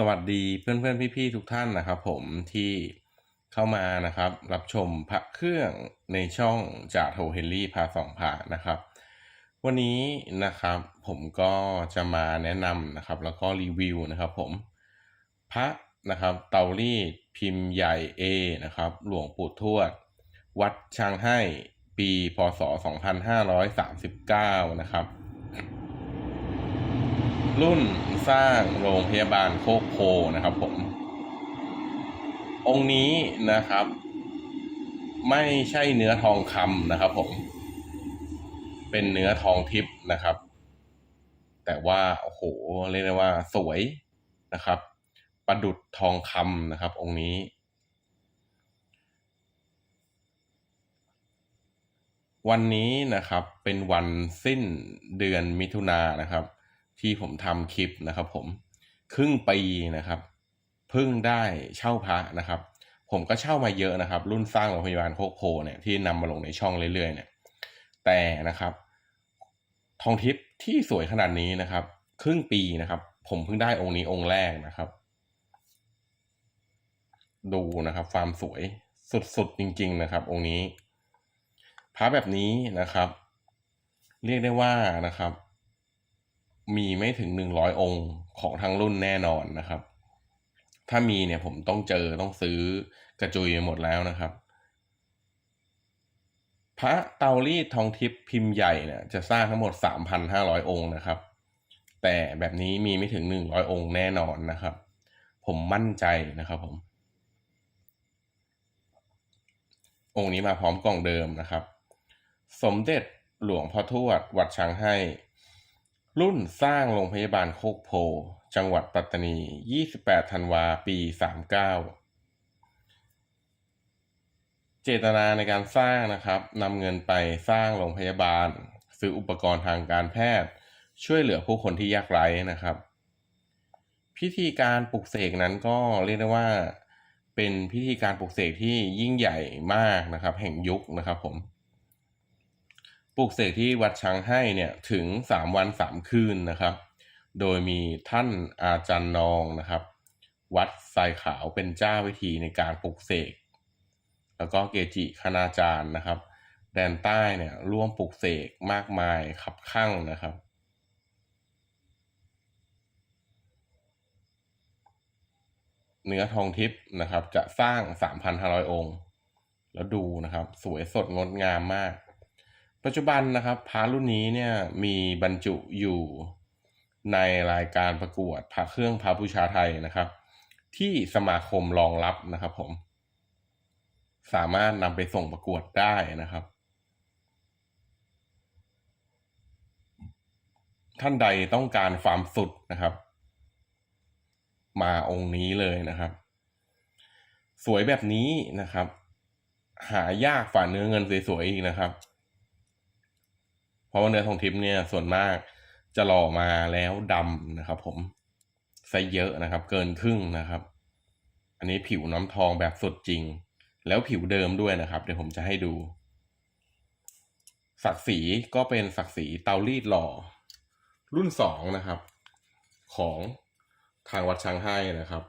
สวัสดีเพื่อนๆพี่ๆทุกท่านนะครับ ผมที่เข้ามานะครับ รับชมพระเครื่องในช่องจากโทเฮนรี่พาสองพานะครับ วันนี้นะครับผมก็จะมาแนะนำนะครับ แล้วก็รีวิวนะครับ ผมพระนะครับ เตารีดพิมพ์ใหญ่ A นะครับ หลวงปู่ทวด วัดชางให้ปีพศ 2539 นะครับ รุ่นสร้างโรงพยาบาลโคกโพนะครับผม องค์นี้นะครับ ไม่ใช่เนื้อทองคำนะครับผม เป็นเนื้อทองทิพย์นะครับ แต่ว่าโอ้โหเรียกได้ว่าสวยนะครับประดุดทองคำนะครับ องค์นี้ วันนี้นะครับเป็นวันสิ้นเดือนมิถุนายนนะครับ ที่ผมทำคลิปนะครับผมครึ่งปีนะครับเพิ่งได้เช่าพระนะครับ ผมก็เช่ามาเยอะนะครับ รุ่นสร้างโรงพยาบาลโคกโพเนี่ยที่นำมาลงในช่องเรื่อยๆเนี่ยแต่นะครับ ทองทิพย์ที่สวยขนาดนี้นะครับ ครึ่งปีนะครับ ผมเพิ่งได้องค์นี้องค์แรกนะครับ ดูนะครับความสวยสุดๆจริง ๆ นะครับ องค์นี้พระแบบนี้นะครับ เรียกได้ว่านะครับ มีไม่ถึงหนึ่งร้อยองค์ของทั้งรุ่นแน่นอนนะครับ ถ้ามีเนี่ยผมต้องเจอต้องซื้อกระจุยไปหมดแล้วนะครับ พระเตารีดทองทิพย์พิมพ์ใหญ่เนี่ยจะสร้างทั้งหมดสามพันห้าร้อยองค์นะครับ แต่แบบนี้มีไม่ถึงหนึ่งร้อยองค์แน่นอนนะครับ ผมมั่นใจนะครับผม องค์นี้มาพร้อมกล่องเดิมนะครับ สมเด็จหลวงพ่อทวดวัดช้างให้ รุ่นสร้างโรงพยาบาลโคกโพ จังหวัดปัตตานี 28 ธันวา ปี 39 เจตนาในการสร้างนะครับนำเงินไปสร้างโรงพยาบาล ซื้ออุปกรณ์ทางการแพทย์ ช่วยเหลือผู้คนที่ยากไร้นะครับ พิธีการปลุกเสกนั้นก็เรียกได้ว่า เป็นพิธีการปลุกเสกที่ยิ่งใหญ่มากนะครับ แห่งยุคนะครับผม ปลูกเสกที่วัดช้างให้เนี่ยถึงสามวันสามคืนนะครับ โดยมีท่านอาจารย์นองนะครับ วัดทรายขาวเป็นเจ้าวิธีในการปลูกเสก แล้วก็เกจิคณาจารย์นะครับ แดนใต้เนี่ยร่วมปลูกเสกมากมายขับข้างนะครับเนื้อทองทิพย์นะครับ จะสร้าง 3,500 องค์ แล้วดูนะครับ สวยสดงดงามมาก ปัจจุบันนะครับพระรุ่นนี้เนี่ยมีบรรจุอยู่ในรายการประกวดพระเครื่องพระบูชาไทยนะครับ ที่สมาคมรองรับนะครับผม สามารถนำไปส่งประกวดได้นะครับ ท่านใดต้องการความสุดนะครับ มาองค์นี้เลยนะครับ สวยแบบนี้นะครับ หายากฝ่าเนื้อเงินสวยๆอีกนะครับ ราะว่าเนื้อทองทิพย์เนี่ยส่วนมากจะหล่อมาแล้วดำนะครับ ผมไซเยอะนะครับ เกินครึ่งนะครับ อันนี้ผิวน้ำทองแบบสดจริง แล้วผิวเดิมด้วยนะครับ เดี๋ยวผมจะให้ดูศักดิ์ศรีก็เป็นศักดิ์ศรีเตารีดหล่อ รุ่นสองนะครับ ของทางวัดช้างให้นะครับ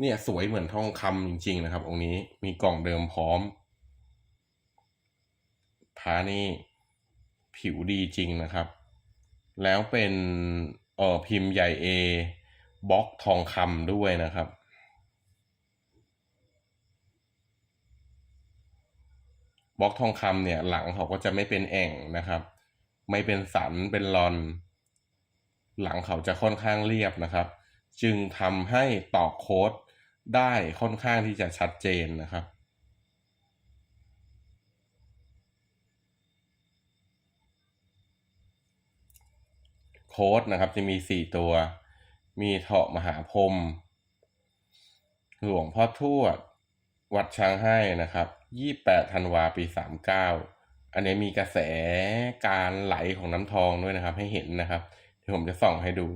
เนี่ยสวยเหมือนทองคำจริง ๆ นะครับ องค์นี้มีกล่องเดิมพร้อม พานี่ผิวดีจริงนะครับ แล้วเป็นเออพิมพ์ใหญ่ A บล็อกทองคำด้วยนะครับ บล็อกทองคำเนี่ยหลังเขาก็จะไม่เป็นแอ่งนะครับ ไม่เป็นสันเป็นรอน หลังเขาจะค่อนข้างเรียบนะครับ จึงทำให้ตอกโค้ดได้ค่อนข้างที่จะชัดเจนนะครับ โค้ดนะครับ จะมีสี่ตัว มีเถาะมหาพรมหลวงพ่อทวด วัดช้างให้นะครับยี่แปดธันวาปีสามเก้าอันนี้มีกระแสการไหลของน้ำทองด้วยนะครับ ให้เห็นนะครับเดี๋ยวผมจะส่องให้ดู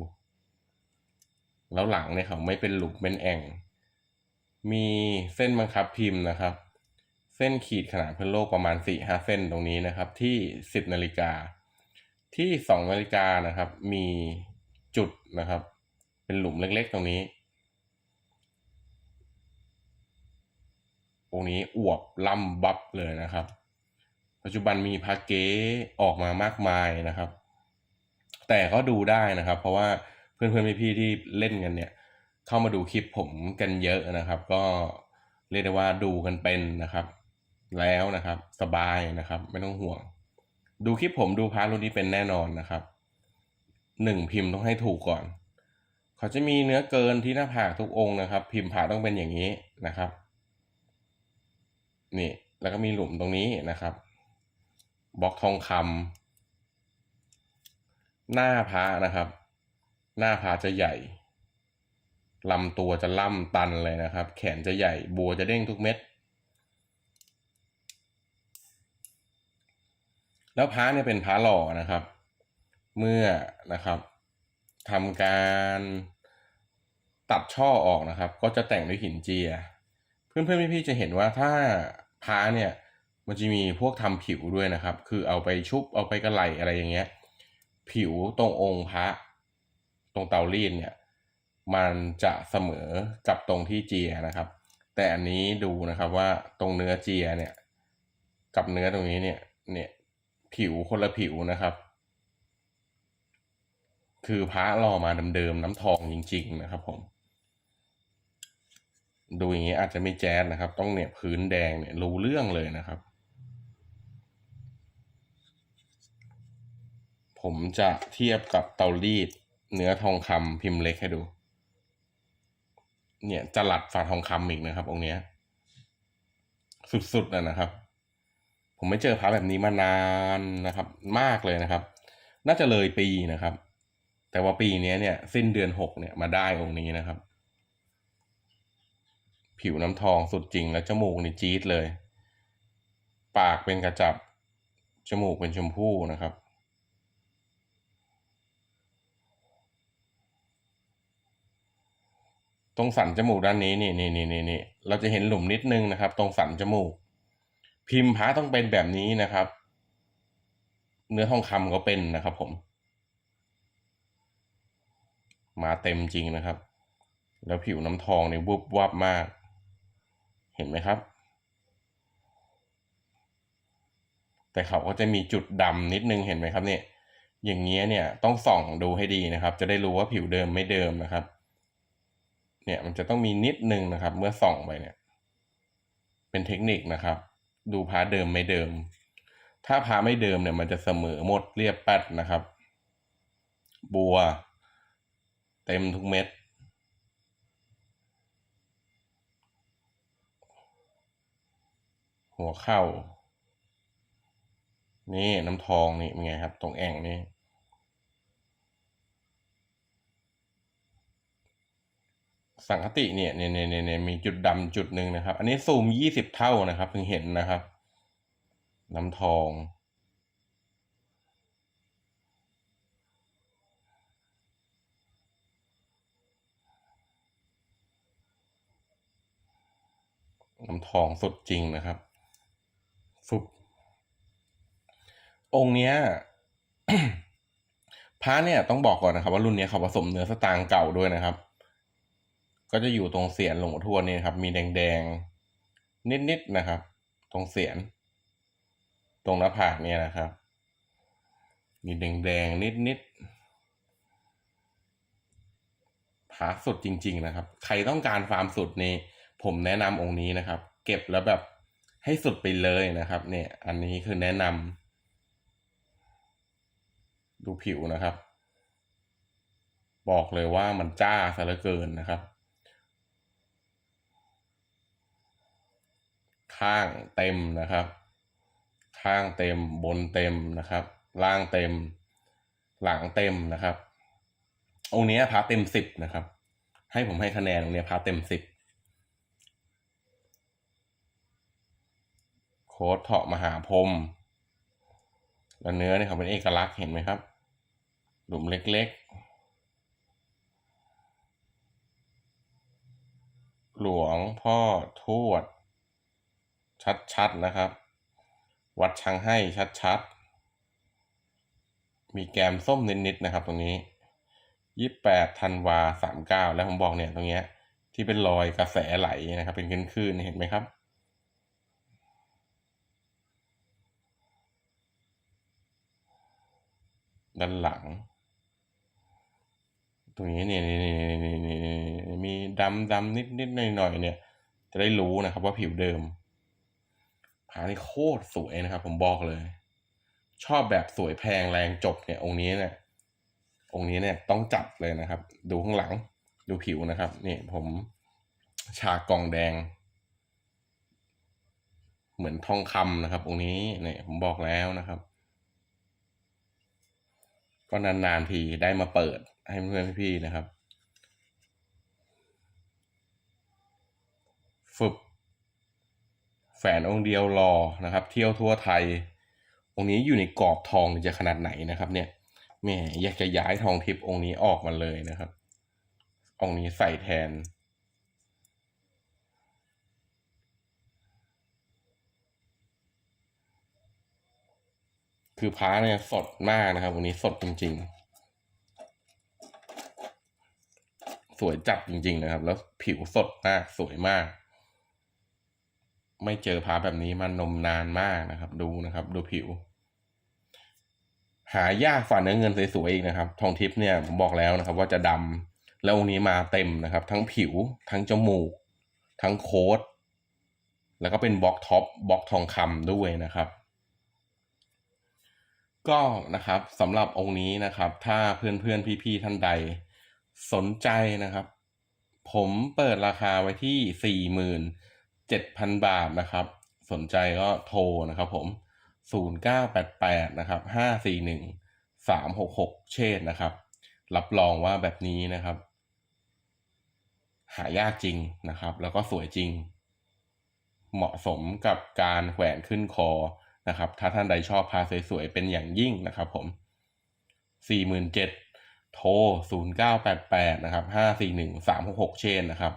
แล้วหลังเนี่ยเขาไม่เป็นหลุมเป็นแอ่ง มีเส้นบังคับพิมพ์นะครับ เส้นขีดขนาดพื้นโลกประมาณสี่ห้าเส้นตรงนี้นะครับ ที่สิบนาฬิกา ที่สองนาฬิกานะครับ มีจุดนะครับ เป็นหลุมเล็กๆตรงนี้ตรงนี้อวบล่ำบับเลยนะครับ ปัจจุบันมีพาเก๊ออกมามากมายนะครับ แต่ก็ดูได้นะครับ เพราะว่าเพื่อนๆพี่ๆที่เล่นกันเนี่ย เข้ามาดูคลิปผมกันเยอะนะครับ ก็เรียกได้ว่าดูกันเป็นนะครับ แล้วนะครับ สบายนะครับ ไม่ต้องห่วง ดูคลิปผมดูพาร์ทรุ่นนี้เป็นแน่นอนนะครับหนึ่งพิมพ์ต้องให้ถูกก่อน เขาจะมีเนื้อเกินที่หน้าผากทุกองค์นะครับ พิมพ์ผาต้องเป็นอย่างนี้นะครับ นี่แล้วก็มีหลุมตรงนี้นะครับบล็อกทองคำหน้าพระนะครับ หน้าพระจะใหญ่ลำตัวจะล่ำตันเลยนะครับ แขนจะใหญ่บัวจะเด้งทุกเม็ด แล้วพระเนี่ยเป็นพระหล่อนะครับ เมื่อนะครับทำการตัดช่อออกนะครับ ก็จะแต่งด้วยหินเจีย เพื่อนๆพี่ๆจะเห็นว่าถ้าพระเนี่ยมันจะมีพวกทำผิวด้วยนะครับ คือเอาไปชุบเอาไปกระไหลอะไรอย่างเงี้ย ผิวตรงองค์พระ ตรงเตารีดเนี่ย มันจะเสมอกับตรงที่เจียนะครับ แต่อันนี้ดูนะครับว่าตรงเนื้อเจียเนี่ย กับเนื้อตรงนี้เนี่ยเนี่ย ผิวคนละผิวนะครับ คือพระหล่อมาเดิมๆน้ำทองจริง ๆ นะครับ ผม ดูอย่างนี้อาจจะไม่แจ๊ดนะครับ ต้องเนี่ยพื้นแดงเนี่ยรู้เรื่องเลยนะครับ ผมจะเทียบกับเตารีดเนื้อทองคำพิมพ์เล็กให้ดู เนี่ยจะหลัดฝาทองคำอีกนะครับองค์เนี้ย สุดๆนะครับ ผมไม่เจอพระแบบนี้มานานนะครับ มากเลยนะครับ น่าจะเลยปีนะครับ แต่ว่าปีนี้เนี่ย สิ้นเดือนหกเนี่ยมาได้องค์นี้นะครับ ผิวน้ำทองสุดจริงและจมูกนี่จี๊ดเลย ปากเป็นกระจับ จมูกเป็นชมพู่นะครับตรงสันจมูกด้านนี้นี่นี่นี่นี่นี่เราจะเห็นหลุมนิดนึงนะครับ ตรงสันจมูก พิมพ์พระต้องเป็นแบบนี้นะครับ เนื้อทองคำก็เป็นนะครับ ผม มาเต็มจริงนะครับ แล้วผิวน้ำทองเนี่ยวุบวับมาก เห็นไหมครับ แต่เขาก็จะมีจุดดำนิดนึงเห็นไหมครับ เนี่ย อย่างเงี้ยเนี่ยต้องส่องดูให้ดีนะครับ จะได้รู้ว่าผิวเดิมไม่เดิมนะครับ เนี่ยมันจะต้องมีนิดนึงนะครับ เมื่อส่องไปเนี่ย เป็นเทคนิคนะครับ ดูพาเดิมไม่เดิม ถ้าพาไม่เดิมเนี่ยมันจะเสมอหมดเรียบแปดนะครับ บัว เต็มทุกเม็ดหัวเข้า นี่น้ำทองนี่เป็นไงครับ ตรงแอ่งนี่ สังคติเนี่ยเนี่ยเนี่ยเนี่ยมีจุดดำจุดหนึ่งนะครับ อันนี้ซูมยี่สิบเท่านะครับเพิ่งเห็นนะครับน้ำทอง น้ำทองสดจริงนะครับฟุบองค์เนี้ยพระเนี่ยต้องบอกก่อนนะครับ ว่ารุ่นนี้เขาผสมเนื้อสตางค์เก่าด้วยนะครับ ก็จะอยู่ตรงเสียนหลวงพ่ทวดนี่ครับ มีแดงๆ นิดๆนะครับ ตรงเสียน ตรงหน้าผากเนี่ยนะครับ มีแดงๆ นิดๆพระสุดจริง ๆ นะครับ ใครต้องการความสุดนี่ผมแนะนำองค์นี้นะครับ เก็บแล้วแบบให้สุดไปเลยนะครับ เนี่ย อันนี้คือแนะนำดูผิวนะครับ บอกเลยว่ามันจ้าซะเหลือเกินนะครับ ข้างเต็มนะครับ ข้างเต็มบนเต็มนะครับ ล่างเต็ม หลังเต็มนะครับ องค์นี้พาเต็มสิบนะครับ ให้ผมให้คะแนนองค์นี้พาเต็มสิบโค้ดเถาะมหาพรมแล้วเนื้อเนี่ยเขาเป็นเอกลักษณ์เห็นไหมครับ หลุมเล็กๆ หลวงพ่อทวด ชัดๆนะครับ วัดช้างให้ชัดๆ มีแกมส้มนิดๆนะครับ ตรงนี้ยี่แปดธันวาสามเก้าแล้วผมบอกเนี่ยตรงเนี้ย ที่เป็นรอยกระแสไหลนะครับ เป็นคลื่นๆเห็นไหมครับด้านหลัง ตรงนี้เนี่ยนี่นี่นี่มีดำดำนิดนิดหน่อยหน่อยเนี่ย จะได้รู้นะครับว่าผิวเดิม ผานี่โคตรสวยนะครับ ผมบอกเลย ชอบแบบสวยแพงแรงจบเนี่ย องค์นี้เนี่ย องค์นี้เนี่ยต้องจัดเลยนะครับ ดูข้างหลัง ดูผิวนะครับนี่ผมฉากกองแดง เหมือนทองคำนะครับ องค์นี้เนี่ยผมบอกแล้วนะครับ ก็นานๆทีได้มาเปิดให้เพื่อนพี่ๆนะครับฝึก แฝนองค์เดียวรอนะครับ เที่ยวทั่วไทย องค์นี้อยู่ในกรอบทองจะขนาดไหนนะครับเนี่ยแม่อยากจะย้ายทองทิพย์องค์นี้ออกมาเลยนะครับ องค์นี้ใส่แทน คือพ้าเนี่ยสดมากนะครับวันนี้สดจริง ๆ สวยจัดจริง ๆ นะครับ แล้วผิวสดมากสวยมาก ไม่เจอพ้าแบบนี้มานมนานมากนะครับ ดูนะครับ ดูผิว หายากฝ่าเนื้อเงินสวยๆอีกนะครับ ทองทิพย์เนี่ยผมบอกแล้วนะครับ ว่าจะดำแล้วองนี้มาเต็มนะครับ ทั้งผิว ทั้งจมูก ทั้งโค้ดแล้วก็เป็นบล็อกท็อปบล็อกทองคำด้วยนะครับ ก็นะครับสำหรับองค์นี้นะครับ ถ้าเพื่อนๆพี่ๆท่านใด สนใจนะครับ ผมเปิดราคาไว้ที่ เจ็ดพันบาทนะครับ สนใจก็โทรนะครับผมศูนย์เก้าแปดแปดนะครับห้าสี่หนึ่งสามหกหกเชษนะครับ รับรองว่าแบบนี้นะครับ หายากจริงนะครับ แล้วก็สวยจริง เหมาะสมกับการแขวนขึ้นคอนะครับ ถ้าท่านใดชอบพาสวยๆ เป็นอย่างยิ่งนะครับผมสี่หมื่นเจ็ดโทรศูนย์เก้าแปดแปดนะครับห้าสี่หนึ่งสามหกหกเชนนะครับ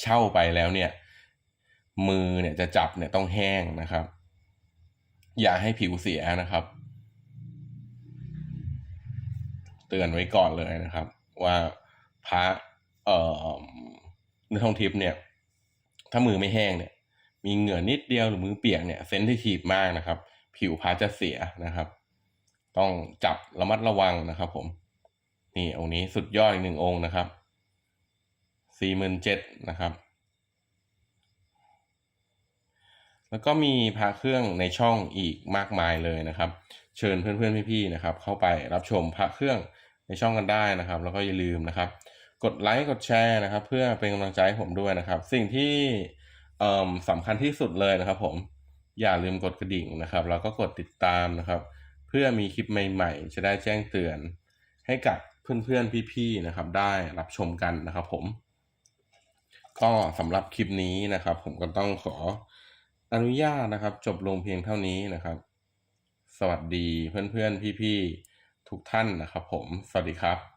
เช่าไปแล้วเนี่ย มือเนี่ยจะจับเนี่ยต้องแห้งนะครับ อย่าให้ผิวเสียนะครับ เตือนไว้ก่อนเลยนะครับ ว่าพระเอ่อเนื้อทองทิพย์เนี่ย ถ้ามือไม่แห้งเนี่ย มีเหงื่อนิดเดียวหรือมือเปียกเนี่ยเซนซิทีฟมากนะครับ ผิวพระจะเสียนะครับ ต้องจับระมัดระวังนะครับ ผม นี่องค์นี้สุดยอดอีกหนึ่งองค์นะครับสี่หมื่นเจ็ดนะครับ แล้วก็มีพระเครื่องในช่องอีกมากมายเลยนะครับ เชิญเพื่อนๆพี่ๆนะครับ เข้าไปรับชมพระเครื่องในช่องกันได้นะครับ แล้วก็อย่าลืมนะครับ กดไลค์กดแชร์นะครับ เพื่อเป็นกำลังใจให้ผมด้วยนะครับ สิ่งที่สำคัญที่สุดเลยนะครับ ผมอย่าลืมกดกระดิ่งนะครับ แล้วก็กดติดตามนะครับ เพื่อมีคลิปใหม่ๆ จะได้แจ้งเตือน ให้กับเพื่อนๆพี่ๆนะครับ ได้รับชมกันนะครับ ผม ก็สำหรับคลิปนี้นะครับ ผมก็ต้องขอ อนุญาตนะครับ จบลงเพียงเท่านี้นะครับ สวัสดีเพื่อนๆ พี่ๆ ทุกท่านนะครับผม สวัสดีครับ